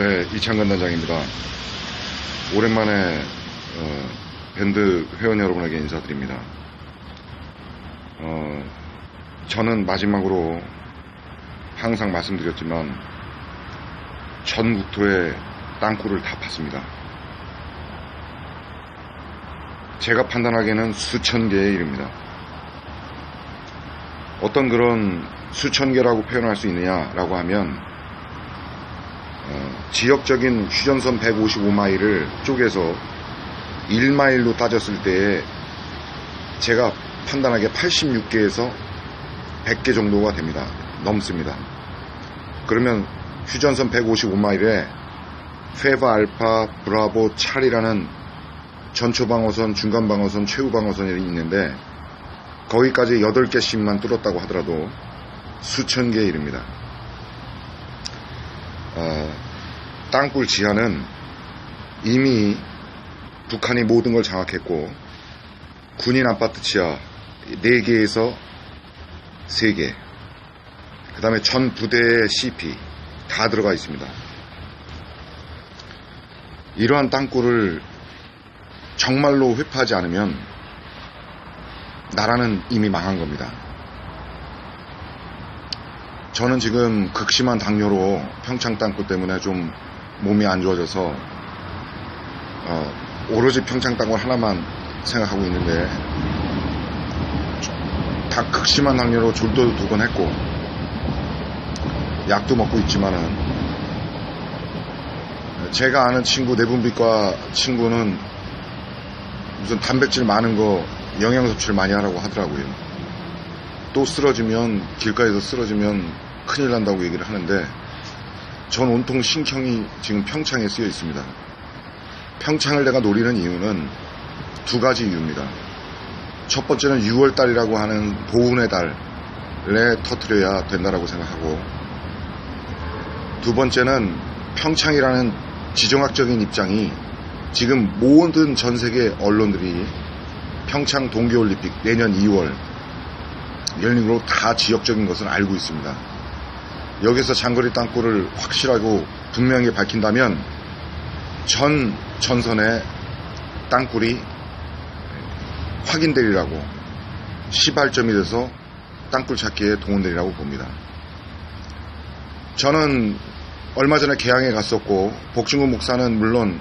네, 이창근 단장입니다. 오랜만에 어, 밴드 회원 여러분에게 인사드립니다. 어, 저는 마지막으로 항상 말씀드렸지만 전국토에 땅굴을 다 팠습니다. 제가 판단하기에는 수천 개에 이릅니다. 어떤 그런 수천 개라고 표현할 수 있느냐라고 하면 어, 지역적인 휴전선 155마일을 쪼개서 1마일로 따졌을 때에 제가 판단하기에 86개에서 100개 정도가 됩니다. 넘습니다. 그러면 휴전선 155마일에 페바 알파 브라보 찰이라는 전초 방어선, 중간 방어선, 최후 방어선이 있는데 거기까지 8개씩만 뚫었다고 하더라도 수천 개에 이릅니다. 어, 땅굴 지하는 이미 북한이 모든 걸 장악했고 군인 아파트 지하 4개에서 3개 그 다음에 전 부대의 CP 다 들어가 있습니다. 이러한 땅굴을 정말로 회파하지 않으면 나라는 이미 망한 겁니다. 저는 지금 극심한 당뇨로 평창 땅굴 때문에 좀 몸이 안 좋아져서 어, 오로지 평창 땅굴 하나만 생각하고 있는데 다 극심한 당뇨로 졸도 두 번 했고 약도 먹고 있지만은 제가 아는 친구 내분비과 친구는 무슨 단백질 많은 거 영양 섭취를 많이 하라고 하더라고요. 또 쓰러지면 길가에서 쓰러지면 큰일 난다고 얘기를 하는데 전 온통 신경이 지금 평창에 쓰여 있습니다. 평창을 내가 노리는 이유는 두 가지 이유입니다. 첫 번째는 6월 달이라고 하는 보훈의 달에 터트려야 된다라고 생각하고 두 번째는 평창이라는 지정학적인 입장이 지금 모든 전 세계 언론들이 평창 동계올림픽 내년 2월 열린 걸로 다 지역적인 것을 알고 있습니다. 여기서 장거리 땅굴을 확실하고 분명히 밝힌다면 전 전선의 땅굴이 확인되리라고 시발점이 돼서 땅굴 찾기에 동원되리라고 봅니다. 저는 얼마 전에 개항에 갔었고 복중구 목사는 물론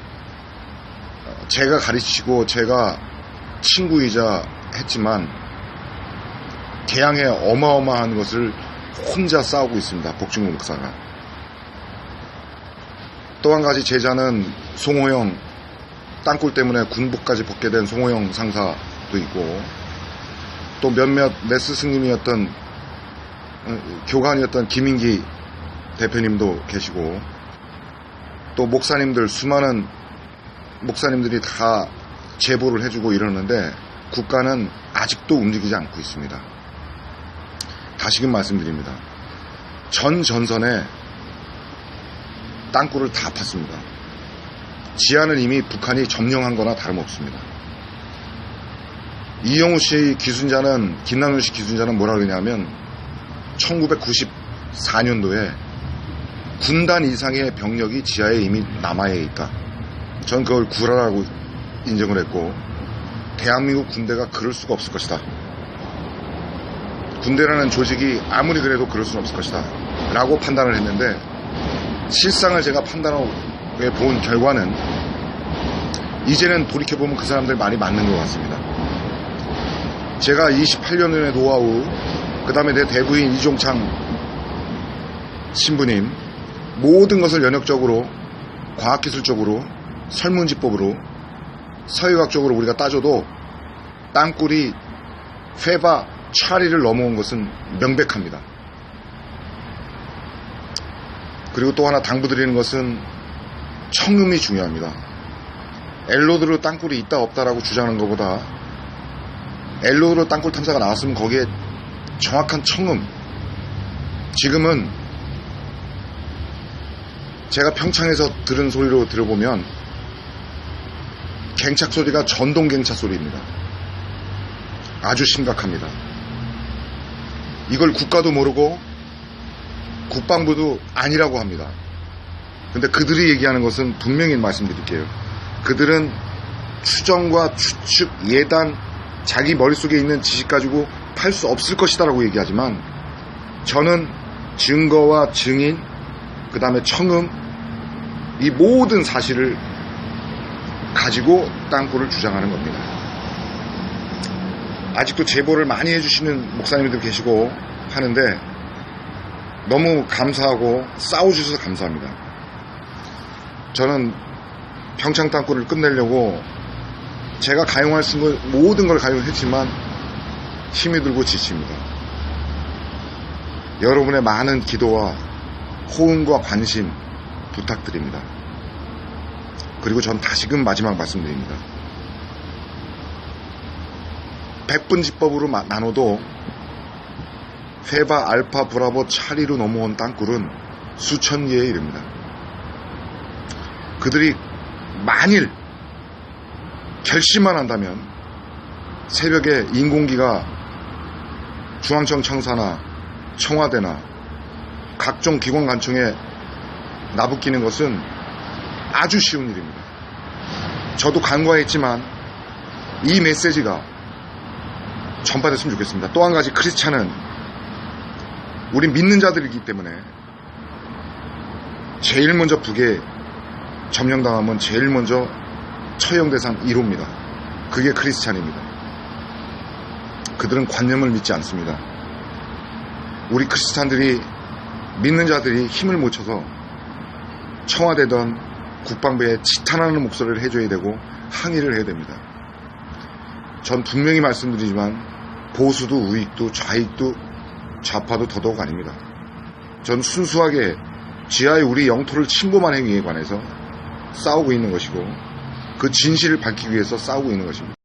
제가 가르치고 제가 친구이자 했지만 개항에 어마어마한 것을 혼자 싸우고 있습니다. 복중구 목사가. 또 한 가지 제자는 송호영 땅굴 때문에 군복까지 벗게 된 송호영 상사도 있고 또 몇몇 내 스승님이었던 어, 교관이었던 김인기 대표님도 계시고 또 목사님들 수많은 목사님들이 다 제보를 해주고 이러는데 국가는 아직도 움직이지 않고 있습니다. 다시금 말씀드립니다. 전 전선에 땅굴을 다 팠습니다. 지하는 이미 북한이 점령한 거나 다름없습니다. 이영우 씨 기순자는, 김남현 씨 기순자는 뭐라 그러냐면 1994년도에 군단 이상의 병력이 지하에 이미 남아에 있다. 전 그걸 구라라고 인정을 했고 대한민국 군대가 그럴 수가 없을 것이다. 군대라는 조직이 아무리 그래도 그럴 수는 없을 것이다. 라고 판단을 했는데 실상을 제가 판단해 본 결과는 이제는 돌이켜보면 그 사람들 말이 맞는 것 같습니다. 제가 28년의 노하우, 그 다음에 내 대부인 이종창 신부님, 모든 것을 연역적으로, 과학기술적으로, 설문지법으로, 서유학적으로 우리가 따져도 땅굴이 페바 차리를 넘어온 것은 명백합니다. 그리고 또 하나 당부드리는 것은 청음이 중요합니다. 엘로드로 땅굴이 있다 없다라고 주장하는 것보다 엘로드로 땅굴 탐사가 나왔으면 거기에 정확한 청음 지금은 제가 평창에서 들은 소리로 들어보면 갱착 소리가 전동 갱착 소리입니다. 아주 심각합니다. 이걸 국가도 모르고 국방부도 아니라고 합니다. 근데 그들이 얘기하는 것은 분명히 말씀드릴게요. 그들은 추정과 추측, 예단, 자기 머릿속에 있는 지식 가지고 팔 수 없을 것이다라고 얘기하지만 저는 증거와 증인, 그 다음에 청음, 이 모든 사실을 가지고 땅굴을 주장하는 겁니다. 아직도 제보를 많이 해주시는 목사님들 계시고 하는데 너무 감사하고 싸워주셔서 감사합니다. 저는 평창 땅굴을 끝내려고 제가 가용할 수 있는 걸- 모든 걸 가용했지만 힘이 들고 지칩니다. 여러분의 많은 기도와 호응과 관심 부탁드립니다. 그리고 전 다시금 마지막 말씀드립니다. 100분 지법으로 마- 나눠도 페바, 알파, 브라보, 차리로 넘어온 땅굴은 수천 개에 이릅니다. 그들이 만일 결심만 한다면 새벽에 인공기가 중앙청 청사나 청와대나 각종 기관 관청에 나부끼는 것은 아주 쉬운 일입니다. 저도 간과했지만 이 메시지가 전파됐으면 좋겠습니다. 또 한 가지 크리스찬은 우리 믿는 자들이기 때문에 제일 먼저 북에 점령당하면 제일 먼저 처형 대상 1호입니다. 그게 크리스찬입니다. 그들은 관념을 믿지 않습니다. 우리 크리스찬들이 믿는 자들이 힘을 못 쳐서 청와대던 국방부에 지탄하는 목소리를 해줘야 되고 항의를 해야 됩니다. 전 분명히 말씀드리지만 보수도 우익도 좌익도 좌파도 더더욱 아닙니다. 전 순수하게 지하의 우리 영토를 침범한 행위에 관해서 싸우고 있는 것이고 그 진실을 밝히기 위해서 싸우고 있는 것입니다.